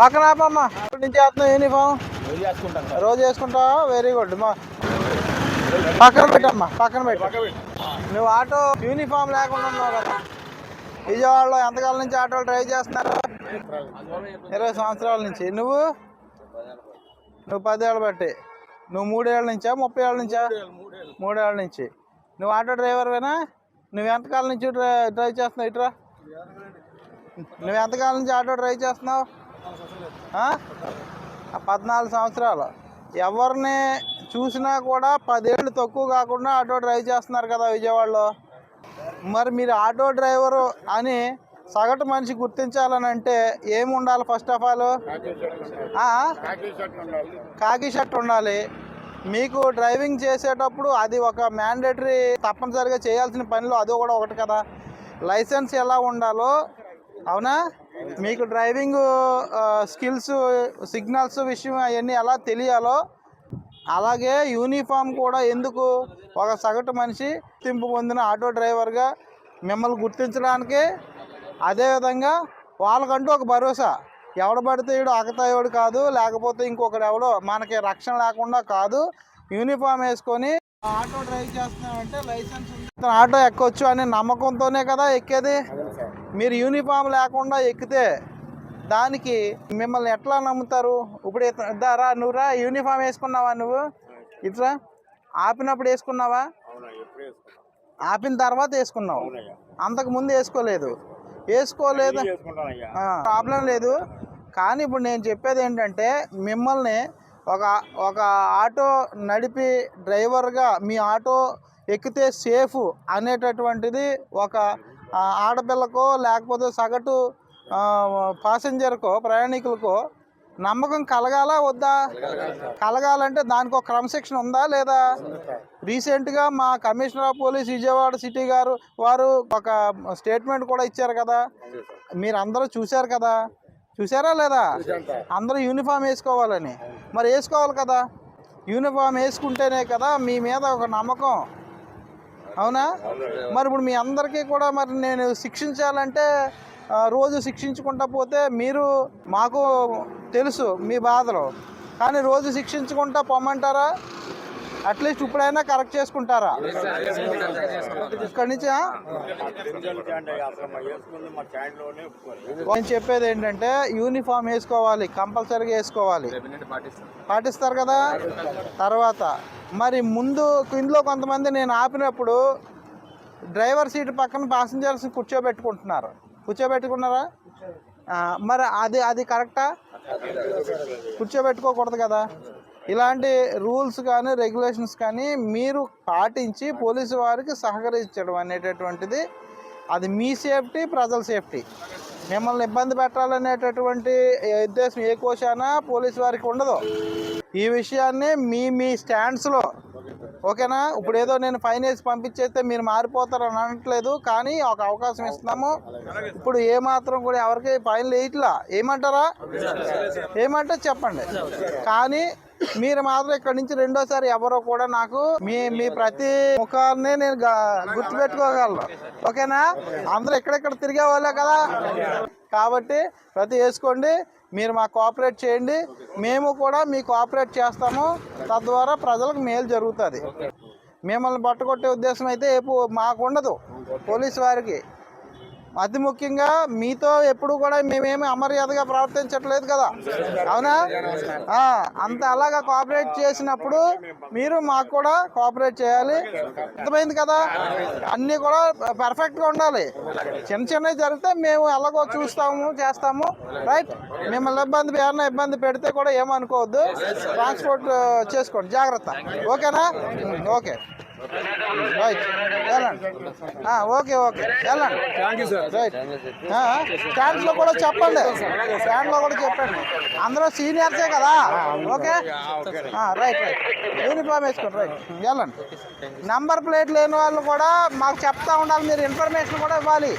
పక్కన ఆపమ్మా. ఇప్పటి నుంచి వేస్తున్నావు యూనిఫామ్ రోజు వేసుకుంటా రోజు వెరీ గుడ్ మా పక్కన పెట్టమ్మా పక్కన పెట్టు. నువ్వు ఆటో యూనిఫామ్ లేకుండా ఉన్నావు కదా. విజయవాడలో ఎంతకాలం నుంచి ఆటోలు డ్రైవ్ చేస్తున్నారు? ఇరవై సంవత్సరాల నుంచి. నువ్వు? నువ్వు పదేళ్ళ బట్టి. నువ్వు మూడేళ్ళ నుంచా ముప్పై ఏళ్ళ నుంచా? మూడేళ్ళ నుంచి. నువ్వు ఆటో డ్రైవర్వేనా? నువ్వు ఎంతకాలం నుంచి డ్రై- డ్రైవ్ చేస్తున్నావు ఇట్రా? నువ్వు ఎంతకాలం నుంచి ఆటో డ్రైవ్ చేస్తున్నావు? పద్నాలుగు సంవత్సరాలు. ఎవరిని చూసినా కూడా పదేళ్ళు తక్కువ కాకుండా ఆటో డ్రైవ్ చేస్తున్నారు కదా విజయవాడలో. మరి మీరు ఆటో డ్రైవరు అని సగటు మనిషి గుర్తించాలని అంటే ఏమి ఉండాలి first of all? Khaki shirt ఉండాలి. మీకు డ్రైవింగ్ చేసేటప్పుడు అది ఒక మ్యాండేటరీ తప్పనిసరిగా చేయాల్సిన పనిలో అది కూడా ఒకటి కదా. లైసెన్స్ ఎలా ఉండాలో అవునా? మీకు డ్రైవింగ్ స్కిల్స్ సిగ్నల్స్ విషయం అవన్నీ ఎలా తెలియాలో అలాగే యూనిఫామ్ కూడా ఎందుకు ఒక సగటు మనిషి గుర్తింపు పొందిన ఆటో డ్రైవర్గా మిమ్మల్ని గుర్తించడానికి అదేవిధంగా వాళ్ళకంటూ ఒక భరోసా. ఎవడు పడితే ఈడు ఆకతాయోడు కాదు లేకపోతే ఇంకొకడు ఎవడో మనకి రక్షణ లేకుండా కాదు. యూనిఫామ్ వేసుకొని ఆటో డ్రైవ్ చేస్తున్నామంటే లైసెన్స్ ఆటో ఎక్కొచ్చు అనే నమ్మకంతోనే కదా ఎక్కేది? మీరు యూనిఫామ్ లేకుండా ఎక్కితే దానికి మిమ్మల్ని ఎట్లా నమ్ముతారు? ఇప్పుడు రా నువ్వు రా యూనిఫామ్ వేసుకున్నావా నువ్వు? ఇట్లా ఆపినప్పుడు వేసుకున్నావా? ఆపిన తర్వాత వేసుకున్నావు. అంతకు ముందు వేసుకోలేదు. వేసుకోలేదు. ప్రాబ్లం లేదు. కానీ ఇప్పుడు నేను చెప్పేది ఏంటంటే మిమ్మల్ని ఒక ఒక ఆటో నడిపి డ్రైవర్గా మీ ఆటో ఎక్కితే సేఫ్ అనేటటువంటిది ఒక ఆడపిల్లకో లేకపోతే సగటు పాసెంజర్కో ప్రయాణికులకో నమ్మకం కలగాలా వద్దా? కలగాలంటే దానికి ఒక క్రమశిక్షణ ఉందా లేదా? రీసెంట్గా మా commissioner of police Vijayawada city గారు వారు ఒక స్టేట్మెంట్ కూడా ఇచ్చారు కదా. మీరు అందరూ చూశారు కదా. చూసారా లేదా? అందరూ యూనిఫామ్ వేసుకోవాలని. మరి వేసుకోవాలి కదా. యూనిఫామ్ వేసుకుంటేనే కదా మీ మీద ఒక నమ్మకం. అవునా? మరి ఇప్పుడు మీ అందరికీ కూడా మరి నేను శిక్షించాలంటే రోజు శిక్షించుకుంటా పోతే మీరు మాకు తెలుసు మీ బాధలు. కానీ రోజు శిక్షించుకుంటా పొమ్మంటారా? అట్లీస్ట్ ఇప్పుడైనా కరెక్ట్ చేసుకుంటారా? ఇక్కడి నుంచి నేను చెప్పేది ఏంటంటే యూనిఫామ్ వేసుకోవాలి కంపల్సరీగా వేసుకోవాలి. పాటిస్తారు కదా? తర్వాత మరి ముందు ఇందులో కొంతమంది నేను ఆపినప్పుడు డ్రైవర్ సీట్ పక్కన ప్యాసింజర్స్ కూర్చోబెట్టుకుంటున్నారు. కూర్చోబెట్టుకున్నారా? మరి అది అది కరెక్టా? కూర్చోబెట్టుకోకూడదు కదా? ఇలాంటి రూల్స్ కానీ రెగ్యులేషన్స్ కానీ మీరు పాటించి పోలీసు వారికి సహకరించడం అనేటటువంటిది. అది మీ సేఫ్టీ ప్రజల సేఫ్టీ. మిమ్మల్ని ఇబ్బంది పెట్టాలనేటటువంటి ఉద్దేశం ఏ కోశానా పోలీసు వారికి ఉండదు. ఈ విషయాన్ని మీ మీ స్టాండ్స్లో ఓకేనా? ఇప్పుడు ఏదో నేను ఫైన్ వేసి పంపించేస్తే మీరు మారిపోతారు అని అనట్లేదు కానీ ఒక అవకాశం ఇస్తున్నాము. ఇప్పుడు ఏ మాత్రం కూడా ఎవరికి ఫైన్ వేయట్లా. ఏమంటారా? ఏమంటే చెప్పండి. కానీ మీరు మాత్రం ఇక్కడ నుంచి రెండోసారి ఎవరో కూడా నాకు మీ మీ ప్రతి ముఖాన్ని నేను గుర్తు గుర్తుపెట్టుకోగలను. ఓకేనా? అందరూ ఎక్కడెక్కడ తిరిగే వాళ్ళే కదా? కాబట్టి ప్రతి వేసుకోండి. మీరు మాకు కోఆపరేట్ చేయండి. మేము కూడా మీకు కోఆపరేట్ చేస్తాము. తద్వారా ప్రజలకు మేలు జరుగుతుంది. మిమ్మల్ని పట్టుకొట్టే ఉద్దేశం అయితే మాకు ఉండదు. పోలీసు వారికి. అతి ముఖ్యంగా మీతో ఎప్పుడు కూడా మేమేమి అమర్యాదగా ప్రవర్తించట్లేదు కదా. అవునా? అంత అలాగా కోఆపరేట్ చేసినప్పుడు మీరు మాకు కూడా కోఆపరేట్ చేయాలి. అర్థమైంది కదా? అన్నీ కూడా పర్ఫెక్ట్గా ఉండాలి. చిన్న చిన్నవి జరిగితే మేము ఎలాగో చూస్తాము చేస్తాము రైట్ మిమ్మల్ని ఇబ్బంది ఏమన్నా ఇబ్బంది పెడితే కూడా ఏమనుకోవద్దు. ట్రాన్స్పోర్ట్ చేసుకోండి. జాగ్రత్త. ఓకేనా? ఓకే. రైట్ వెళ్ళండి ఓకే ఓకే వెళ్ళండి థ్యాంక్ యూ సార్ రైట్ స్టాండ్స్లో కూడా చెప్పండి. స్టాండ్లో కూడా చెప్పండి. అందరూ సీనియర్సే కదా? ఓకే రైట్ రైట్ యూనిఫామ్ వేసుకోండి రైట్ వెళ్ళండి నంబర్ ప్లేట్ లేని వాళ్ళు కూడా మాకు చెప్తా ఉండాలి. మీరు ఇన్ఫర్మేషన్ కూడా ఇవ్వాలి.